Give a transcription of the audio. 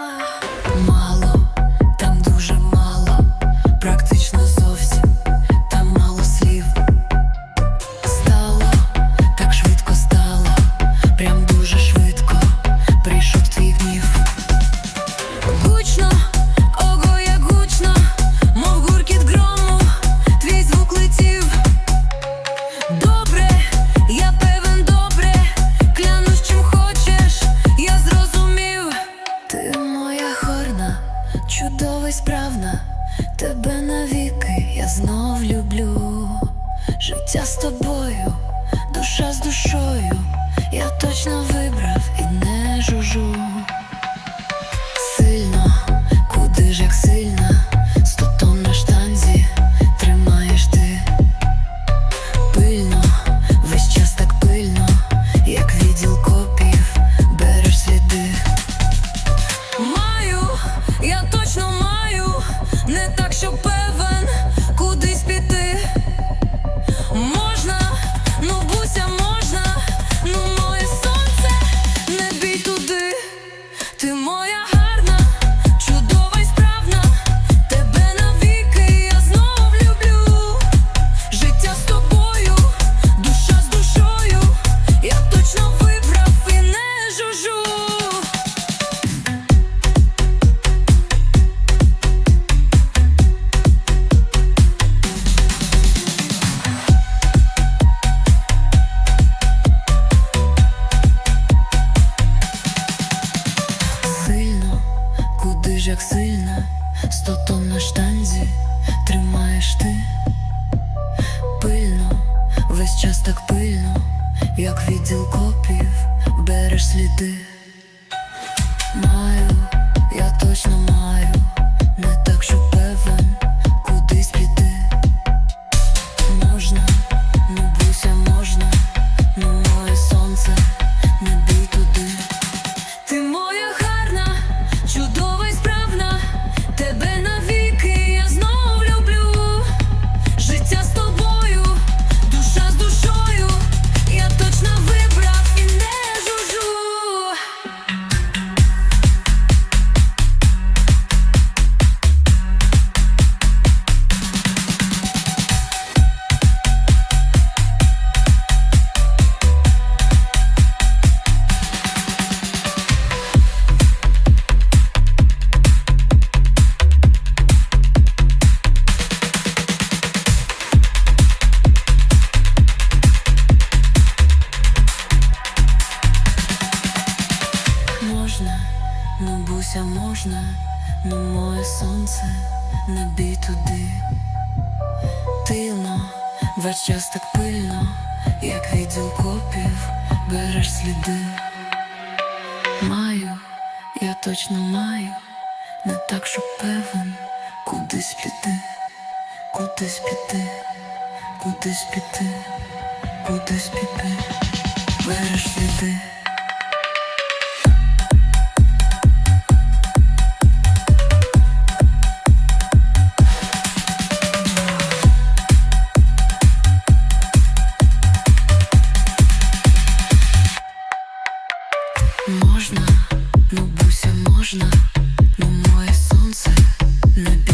啊 чудова і справна, тебе навіки я знов люблю. Життя з тобою Чистоту на штанзі тримаєш ти пильно, весь час так пильно, як відділ копів, береш сліди. Зупинитися можна, но моє сонце не бій туди. Тильно, весь час так пильно, як відділ копів, береш сліди. Маю, я точно маю, не так, що певен, кудись піти, кудись піти, кудись піти, кудись піти, береш сліди. Можна, ну буся можна, ну моє сонце не